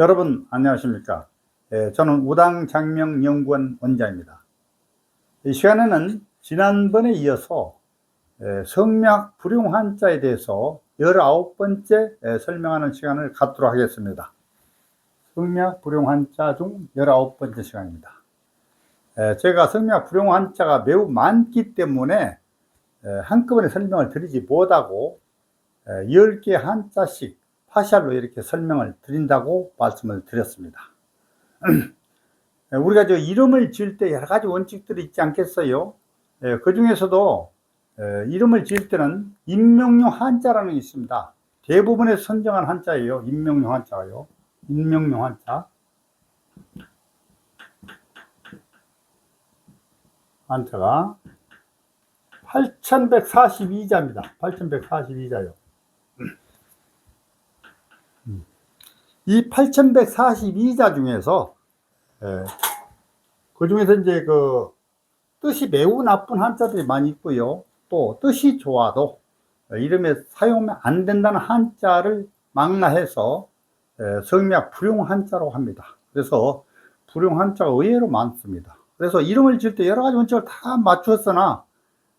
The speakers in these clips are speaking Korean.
여러분 안녕하십니까? 예, 저는 우당 장명연구원 원장입니다. 이 시간에는 지난번에 이어서 예, 성약 불용 환자에 대해서 19번째 예, 설명하는 시간을 갖도록 하겠습니다. 성약 불용 환자 중 19번째 시간입니다. 예, 제가 성약 불용 환자가 매우 많기 때문에 예, 한꺼번에 설명을 드리지 못하고 예, 10개 한자씩 파샬로 이렇게 설명을 드린다고 말씀을 드렸습니다. 우리가 저 이름을 지을 때 여러 가지 원칙들이 있지 않겠어요? 그 중에서도 이름을 지을 때는 임명용 한자라는 게 있습니다. 대부분의 선정한 한자예요. 임명용 한자요. 임명용 한자. 한자가 8142자입니다. 8142자요. 이 8142자 중에서 예, 그 중에서 이제 그 뜻이 매우 나쁜 한자들이 많이 있고요. 또 뜻이 좋아도 이름에 사용하면 안 된다는 한자를 망라해서 예, 성명 불용 한자로 합니다. 그래서 불용 한자가 의외로 많습니다. 그래서 이름을 지을 때 여러 가지 원칙을 다 맞추었으나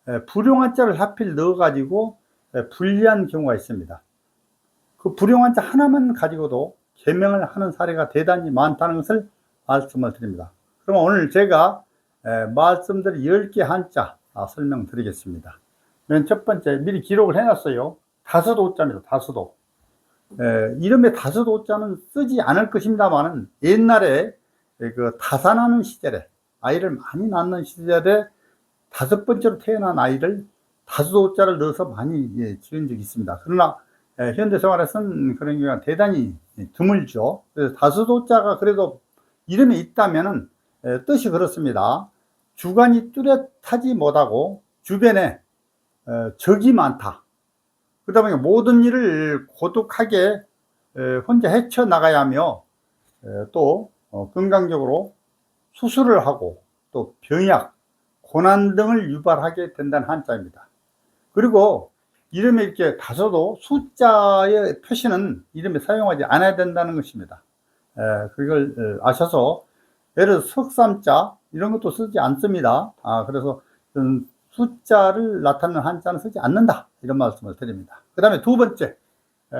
예, 불용 한자를 하필 넣어가지고 예, 불리한 경우가 있습니다. 그 불용 한 자 하나만 가지고도 개명을 하는 사례가 대단히 많다는 것을 말씀을 드립니다. 그럼 오늘 제가 말씀드린 10개 한자 아, 설명드리겠습니다. 맨 첫 번째 미리 기록을 해놨어요. 다섯 오자입니다. 다섯 오. 이름의 다섯 오자는 쓰지 않을 것입니다만은 옛날에 그 타산하는 시절에 아이를 많이 낳는 시절에 다섯 번째로 태어난 아이를 다섯 오자를 넣어서 많이 예, 지은 적이 있습니다. 그러나 현대 생활에서는 그런 경우가 대단히 드물죠. 그래서 다수도자가 그래도 이름이 있다면은 뜻이 그렇습니다. 주관이 뚜렷하지 못하고 주변에 적이 많다. 그러다 보니까 모든 일을 고독하게 혼자 헤쳐 나가야 하며 또 어, 건강적으로 수술을 하고 또 병약, 고난 등을 유발하게 된다는 한자입니다. 그리고 이름에 이렇게 다소도 숫자의 표시는 이름에 사용하지 않아야 된다는 것입니다. 에, 그걸 아셔서 예를 석삼자 이런 것도 쓰지 않습니다. 아, 그래서 숫자를 나타내는 한자는 쓰지 않는다 이런 말씀을 드립니다. 그 다음에 두 번째 에,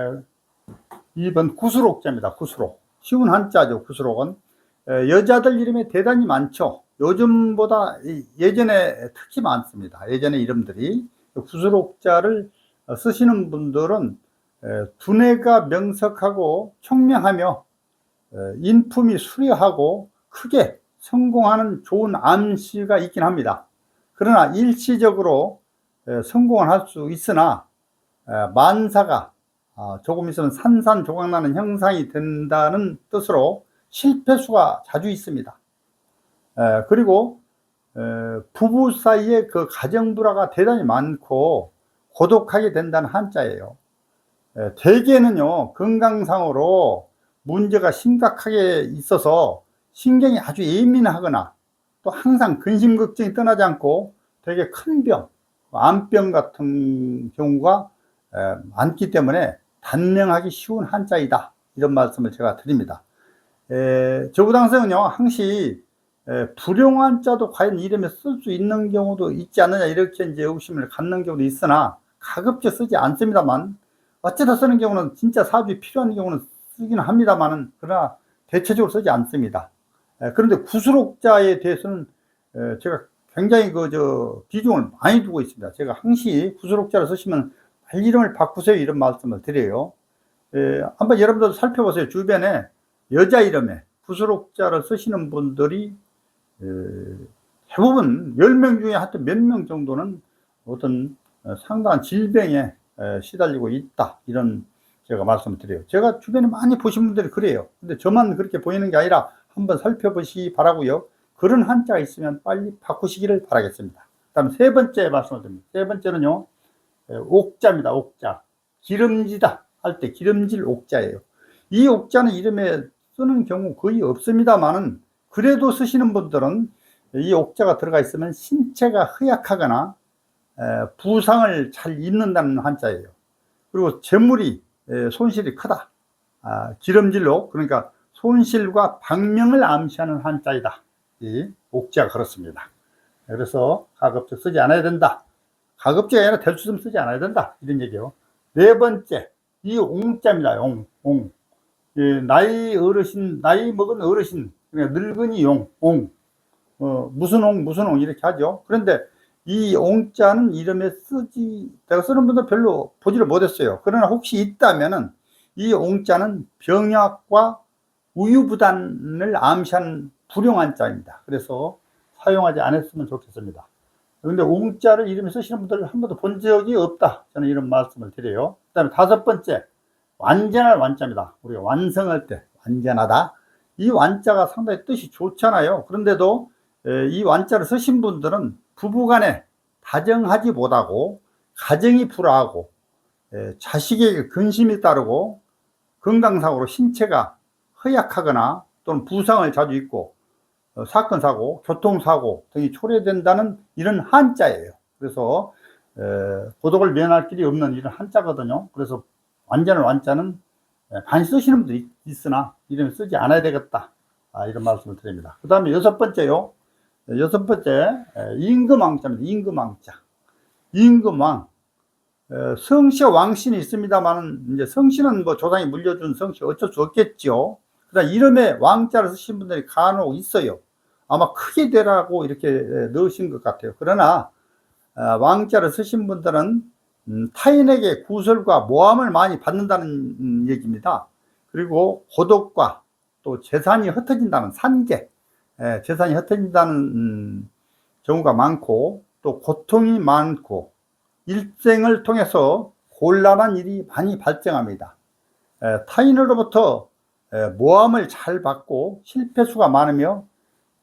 2번 구수록자입니다. 구수록 쉬운 한자죠. 구수록은 에, 여자들 이름이 대단히 많죠. 요즘보다 예전에 특히 많습니다. 예전에 이름들이 구수록자를 쓰시는 분들은 두뇌가 명석하고 총명하며 인품이 수려하고 크게 성공하는 좋은 암시가 있긴 합니다. 그러나 일시적으로 성공을 할 수 있으나 만사가 아, 조금 있으면 산산조각나는 형상이 된다는 뜻으로 실패수가 자주 있습니다. 그리고 부부 사이에 그 가정 불화가 대단히 많고 고독하게 된다는 한자예요. 대개는요, 건강상으로 문제가 심각하게 있어서 신경이 아주 예민하거나 또 항상 근심 걱정이 떠나지 않고 되게 큰 병, 암병 같은 경우가 많기 때문에 단명하기 쉬운 한자이다. 이런 말씀을 제가 드립니다. 저부당성은요, 항시 불용한 자도 과연 이름에 쓸 수 있는 경우도 있지 않느냐, 이렇게 이제 의심을 갖는 경우도 있으나, 가급적 쓰지 않습니다만 어쩌다 쓰는 경우는 진짜 사업이 필요한 경우는 쓰기는 합니다만은 그러나 대체적으로 쓰지 않습니다. 그런데 구수록자에 대해서는 제가 굉장히 그 저 비중을 많이 두고 있습니다. 제가 항시 구수록자를 쓰시면 이름을 바꾸세요 이런 말씀을 드려요. 한번 여러분들 살펴보세요. 주변에 여자 이름에 구수록자를 쓰시는 분들이 대부분 10명 중에 하여튼 몇 명 정도는 어떤 어, 상당한 질병에 시달리고 있다. 이런 제가 말씀을 드려요. 제가 주변에 많이 보신 분들이 그래요. 근데 저만 그렇게 보이는 게 아니라 한번 살펴보시 바라고요. 그런 한자가 있으면 빨리 바꾸시기를 바라겠습니다. 그 다음 세 번째 말씀을 드립니다. 세 번째는요, 옥자입니다. 옥자. 기름지다 할 때 기름질 옥자예요. 이 옥자는 이름에 쓰는 경우 거의 없습니다만은 그래도 쓰시는 분들은 이 옥자가 들어가 있으면 신체가 허약하거나 부상을 잘 입는다는 한자예요. 그리고 재물이 손실이 크다. 아, 기름질로 그러니까 손실과 박명을 암시하는 한자이다. 이 옥자가 그렇습니다. 그래서 가급적 쓰지 않아야 된다. 가급적이 아니라 될수 있으면 쓰지 않아야 된다. 이런 얘기요. 네 번째, 이 옹자입니다. 옹, 옹. 예, 나이 어르신, 나이 먹은 어르신, 그러니까 늙은이 용, 옹. 어, 무슨 옹, 무슨 옹 이렇게 하죠. 그런데 이 옹자는 이름에 쓰지, 내가 쓰는 분들 별로 보지를 못했어요. 그러나 혹시 있다면은 이 옹자는 병약과 우유부단을 암시한 불용한 자입니다. 그래서 사용하지 않았으면 좋겠습니다. 근데 옹자를 이름에 쓰시는 분들 한 번도 본 적이 없다. 저는 이런 말씀을 드려요. 그 다음에 다섯 번째, 완전할 완자입니다. 우리가 완성할 때 완전하다. 이 완자가 상당히 뜻이 좋잖아요. 그런데도 에, 이 완자를 쓰신 분들은 부부간에 다정하지 못하고 가정이 불화하고 에, 자식에게 근심이 따르고 건강상으로 신체가 허약하거나 또는 부상을 자주 입고 어, 사건 사고, 교통 사고 등이 초래된다는 이런 한자예요. 그래서 에, 고독을 면할 길이 없는 이런 한자거든요. 그래서 완전한 완자는 에, 많이 쓰시는 분들이 있으나 이름 쓰지 않아야 되겠다. 아, 이런 말씀을 드립니다. 그 다음에 여섯 번째요. 에, 여섯 번째 에, 임금왕자입니다. 임금왕자. 임금왕. 에, 성씨 왕신이 있습니다만은 이제 성씨는 뭐 조상이 물려준 성씨 어쩔 수 없겠죠. 그다음 이름에 왕자를 쓰신 분들이 간혹 있어요. 아마 크게 되라고 이렇게 넣으신 것 같아요. 그러나 어, 왕자를 쓰신 분들은 음, 타인에게 구설과 모함을 많이 받는다는 음, 얘기입니다. 그리고 고독과 또 재산이 흩어진다는 산계, 에, 재산이 흩어진다는 음, 경우가 많고 또 고통이 많고 일생을 통해서 곤란한 일이 많이 발생합니다. 에, 타인으로부터 에, 모함을 잘 받고 실패수가 많으며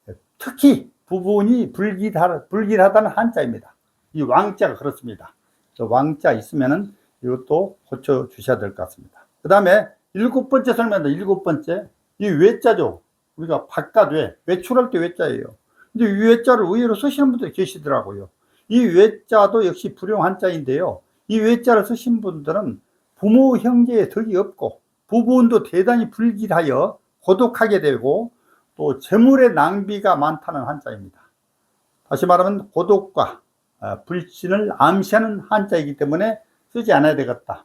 에, 특히 부분이 불길하, 불길하 다는 한자입니다. 이 왕자가 그렇습니다. 저 왕자 있으면은 이것도 고쳐 주셔야 될 것 같습니다. 그 다음에 일곱 번째 설명입니다. 일곱 번째. 이 외자죠. 우리가 바깥 외, 외출할 때 외자예요. 근데 이 외자를 의외로 쓰시는 분들이 계시더라고요. 이 외자도 역시 불용 한 자인데요. 이 외자를 쓰신 분들은 부모 형제의 덕이 없고 부부운도 대단히 불길하여 고독하게 되고 또 재물의 낭비가 많다는 한자입니다. 다시 말하면 고독과 아, 불신을 암시하는 한자이기 때문에 쓰지 않아야 되겠다.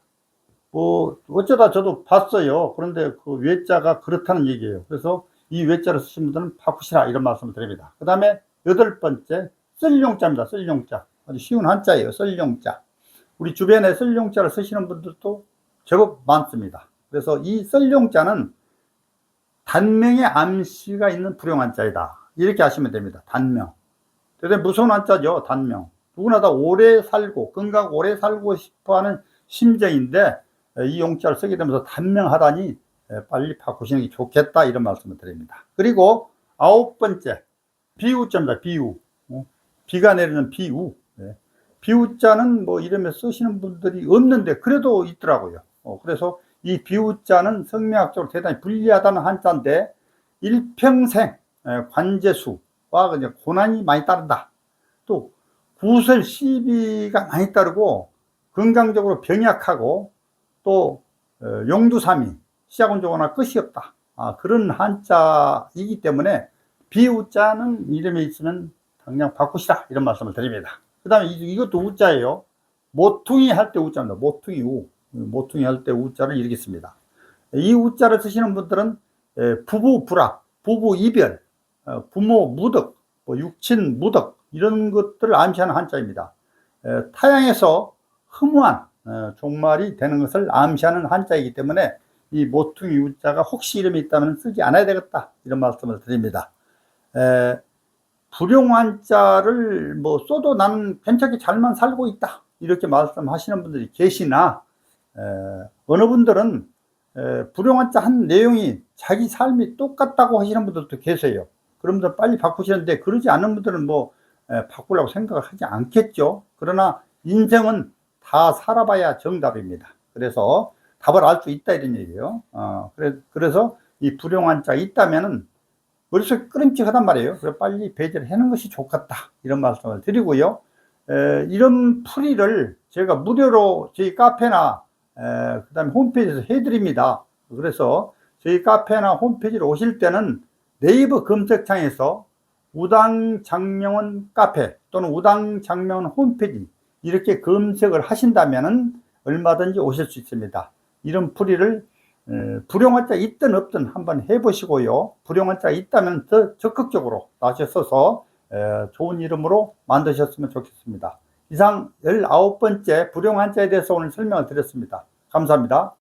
뭐 어쩌다 저도 봤어요. 그런데 그 외자가 그렇다는 얘기예요. 그래서 이 외자를 쓰신 분들은 바꾸시라 이런 말씀을 드립니다. 그 다음에 여덟 번째 쓸용자입니다. 쓸용자 아주 쉬운 한자예요. 쓸용자 우리 주변에 쓸용자를 쓰시는 분들도 제법 많습니다. 그래서 이 쓸용자는 단명의 암시가 있는 불용 한 자이다. 이렇게 하시면 됩니다. 단명. 대단히 무서운 한자죠. 단명. 누구나 다 오래 살고 건강 오래 살고 싶어하는 심정인데 이 용자를 쓰게 되면서 단명하다니 빨리 바꾸시는 게 좋겠다 이런 말씀을 드립니다. 그리고 아홉 번째 비우자입니다. 비우 어? 비가 내리는 비우 네. 비우자는 뭐 이름에 쓰시는 분들이 없는데 그래도 있더라고요. 어, 그래서 이 비우자는 성명학적으로 대단히 불리하다는 한자인데 일평생 관제수와 고난이 많이 따른다. 또 구설 시비가 많이 따르고 건강적으로 병약하고 또 어, 용두삼이 시작은 좋으나 끝이 없다. 아, 그런 한자이기 때문에 비우자는 이름에 있으면 당장 바꾸시라 이런 말씀을 드립니다. 그 다음에 이것도 우자예요. 모퉁이 할 때 우자입니다. 모퉁이 우. 모퉁이 할 때 우자를 이렇게 씁니다. 이 우자를 쓰시는 분들은 부부 불합, 부부 이별, 어, 부모 무덕, 뭐 육친 무덕 이런 것들을 암시하는 한자입니다. 타양에서 허무한 어, 종말이 되는 것을 암시하는 한자이기 때문에 이 모퉁이 우자가 혹시 이름이 있다면 쓰지 않아야 되겠다 이런 말씀을 드립니다. 불용한자를 뭐 써도 나는 괜찮게 잘만 살고 있다 이렇게 말씀하시는 분들이 계시나 에, 어느 분들은 에, 불용한자 한 내용이 자기 삶이 똑같다고 하시는 분들도 계세요. 그러면 빨리 바꾸시는데 그러지 않은 분들은 뭐 에, 바꾸려고 생각을 하지 않겠죠. 그러나 인생은 다 살아봐야 정답입니다. 그래서 답을 알 수 있다 이런 얘기예요. 어, 그래, 그래서 이 불용한 자 있다면은 머릿속에 끄림칙하단 말이에요. 그래 빨리 배제를 해놓은 것이 좋겠다. 이런 말씀을 드리고요. 에, 이런 풀이를 제가 무료로 저희 카페나 그 다음에 홈페이지에서 해드립니다. 그래서 저희 카페나 홈페이지로 오실 때는 네이버 검색창에서 우당장명원 카페 또는 우당장명원 홈페이지 이렇게 검색을 하신다면은 얼마든지 오실 수 있습니다. 이런 풀이를 에, 불용한자 있든 없든 한번 해보시고요. 불용한자 있다면 더 적극적으로 나셔서서 에, 좋은 이름으로 만드셨으면 좋겠습니다. 이상 19번째 불용한자에 대해서 오늘 설명을 드렸습니다. 감사합니다.